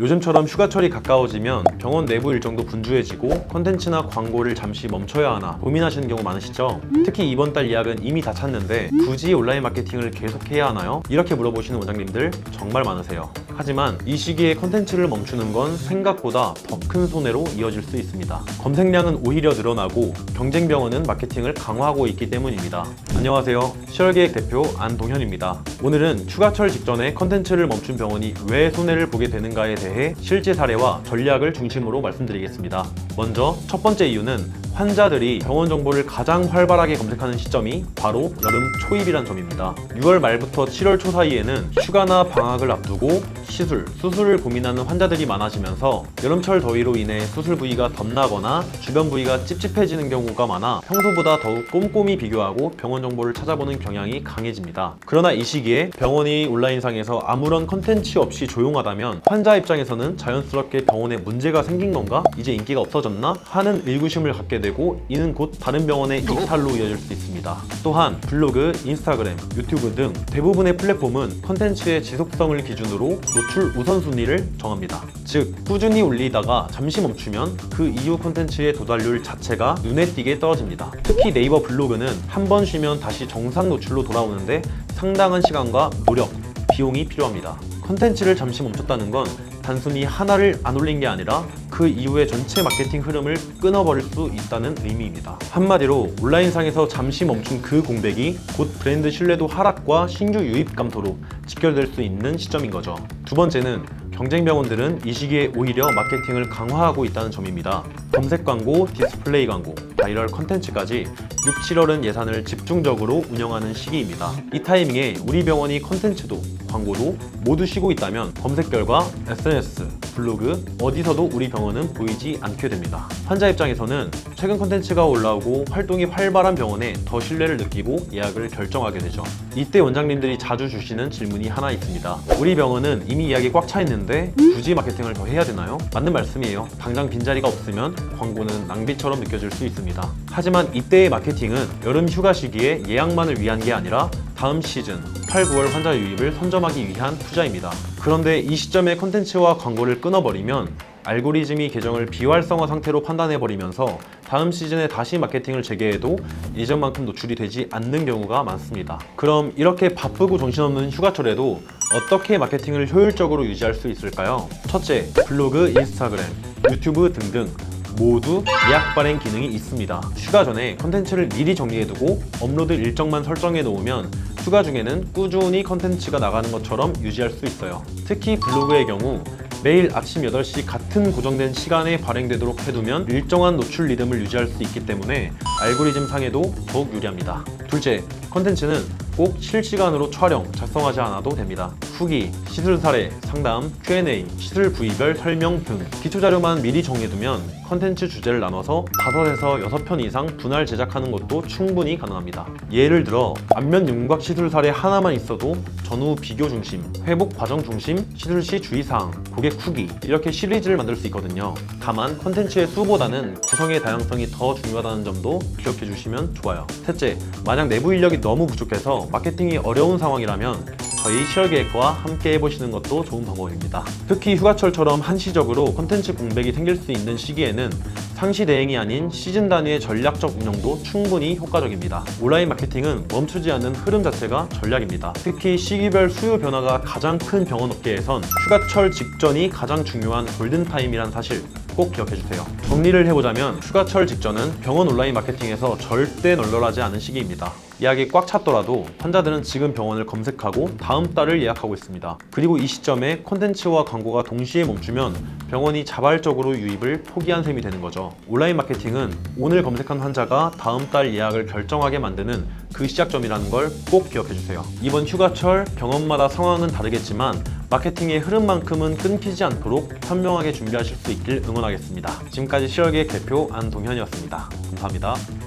요즘처럼 휴가철이 가까워지면 병원 내부 일정도 분주해지고 컨텐츠나 광고를 잠시 멈춰야 하나 고민하시는 경우 많으시죠? 특히 이번 달 예약은 이미 다 찼는데 굳이 온라인 마케팅을 계속해야 하나요? 이렇게 물어보시는 원장님들 정말 많으세요. 하지만 이 시기에 컨텐츠를 멈추는 건 생각보다 더 큰 손해로 이어질 수 있습니다. 검색량은 오히려 늘어나고 경쟁 병원은 마케팅을 강화하고 있기 때문입니다. 안녕하세요. 시열계획 대표 안동현입니다. 오늘은 휴가철 직전에 컨텐츠를 멈춘 병원이 왜 손해를 보게 되는가에 대해 실제 사례와 전략을 중심으로 말씀드리겠습니다. 먼저 첫 번째 이유는 환자들이 병원 정보를 가장 활발하게 검색하는 시점이 바로 여름 초입이란 점입니다. 6월 말부터 7월 초 사이에는 휴가나 방학을 앞두고 시술, 수술을 고민하는 환자들이 많아지면서 여름철 더위로 인해 수술 부위가 덧나거나 주변 부위가 찝찝해지는 경우가 많아 평소보다 더욱 꼼꼼히 비교하고 병원 정보를 찾아보는 경향이 강해집니다. 그러나 이 시기에 병원이 온라인상에서 아무런 컨텐츠 없이 조용하다면 환자 입장에서는 자연스럽게 병원에 문제가 생긴 건가? 이제 인기가 없어 졌나? 하는 의구심을 갖게 되고 이는 곧 다른 병원의 이탈로 이어질 수 있습니다. 또한 블로그, 인스타그램, 유튜브 등 대부분의 플랫폼은 컨텐츠의 지속성을 기준으로 노출 우선순위를 정합니다. 즉, 꾸준히 올리다가 잠시 멈추면 그 이후 콘텐츠의 도달률 자체가 눈에 띄게 떨어집니다. 특히 네이버 블로그는 한 번 쉬면 다시 정상 노출로 돌아오는데 상당한 시간과 노력, 비용이 필요합니다. 컨텐츠를 잠시 멈췄다는 건 단순히 하나를 안 올린 게 아니라 그 이후의 전체 마케팅 흐름을 끊어버릴 수 있다는 의미입니다. 한마디로 온라인상에서 잠시 멈춘 그 공백이 곧 브랜드 신뢰도 하락과 신규 유입 감소로 직결될 수 있는 시점인 거죠. 두 번째는 경쟁 병원들은 이 시기에 오히려 마케팅을 강화하고 있다는 점입니다. 검색 광고, 디스플레이 광고, 바이럴 컨텐츠까지 6, 7월은 예산을 집중적으로 운영하는 시기입니다. 이 타이밍에 우리 병원이 컨텐츠도 광고도 모두 쉬고 있다면 검색 결과 SNS, 블로그 어디서도 우리 병원은 보이지 않게 됩니다. 환자 입장에서는 최근 컨텐츠가 올라오고 활동이 활발한 병원에 더 신뢰를 느끼고 예약을 결정하게 되죠. 이때 원장님들이 자주 주시는 질문이 하나 있습니다. 우리 병원은 이미 예약이 꽉 차 있는데 굳이 마케팅을 더 해야 되나요? 맞는 말씀이에요. 당장 빈자리가 없으면 광고는 낭비처럼 느껴질 수 있습니다. 하지만 이때의 마케팅은 여름 휴가 시기에 예약만을 위한 게 아니라 다음 시즌 8, 9월 환자 유입을 선점하기 위한 투자입니다. 그런데 이 시점에 콘텐츠와 광고를 끊어버리면 알고리즘이 계정을 비활성화 상태로 판단해버리면서 다음 시즌에 다시 마케팅을 재개해도 예전만큼 노출이 되지 않는 경우가 많습니다. 그럼 이렇게 바쁘고 정신없는 휴가철에도 어떻게 마케팅을 효율적으로 유지할 수 있을까요? 첫째, 블로그, 인스타그램, 유튜브 등등 모두 예약 발행 기능이 있습니다. 휴가 전에 컨텐츠를 미리 정리해두고 업로드 일정만 설정해 놓으면 휴가 중에는 꾸준히 컨텐츠가 나가는 것처럼 유지할 수 있어요. 특히 블로그의 경우 매일 아침 8시 같은 고정된 시간에 발행되도록 해두면 일정한 노출 리듬을 유지할 수 있기 때문에 알고리즘 상에도 더욱 유리합니다. 둘째, 컨텐츠는 꼭 실시간으로 촬영, 작성하지 않아도 됩니다. 후기, 시술 사례, 상담, Q&A, 시술 부위별 설명 등 기초 자료만 미리 정해두면 컨텐츠 주제를 나눠서 5에서 6편 이상 분할 제작하는 것도 충분히 가능합니다. 예를 들어 안면 윤곽 시술 사례 하나만 있어도 전후 비교 중심, 회복 과정 중심, 시술 시 주의사항, 고객 후기 이렇게 시리즈를 만들 수 있거든요. 다만 컨텐츠의 수보다는 구성의 다양성이 더 중요하다는 점도 기억해 주시면 좋아요. 셋째, 만약 내부 인력이 너무 부족해서 마케팅이 어려운 상황이라면 저희 시열계획과 함께 해보시는 것도 좋은 방법입니다. 특히 휴가철처럼 한시적으로 컨텐츠 공백이 생길 수 있는 시기에는 상시 대행이 아닌 시즌 단위의 전략적 운영도 충분히 효과적입니다. 온라인 마케팅은 멈추지 않는 흐름 자체가 전략입니다. 특히 시기별 수요 변화가 가장 큰 병원 업계에선 휴가철 직전이 가장 중요한 골든타임이란 사실 꼭 기억해주세요. 정리를 해보자면 휴가철 직전은 병원 온라인 마케팅에서 절대 널널하지 않은 시기입니다. 예약이 꽉 찼더라도 환자들은 지금 병원을 검색하고 다음 달을 예약하고 있습니다. 그리고 이 시점에 콘텐츠와 광고가 동시에 멈추면 병원이 자발적으로 유입을 포기한 셈이 되는 거죠. 온라인 마케팅은 오늘 검색한 환자가 다음 달 예약을 결정하게 만드는 그 시작점이라는 걸 꼭 기억해 주세요. 이번 휴가철 병원마다 상황은 다르겠지만 마케팅의 흐름만큼은 끊기지 않도록 현명하게 준비하실 수 있길 응원하겠습니다. 지금까지 시열계획 대표 안동현이었습니다. 감사합니다.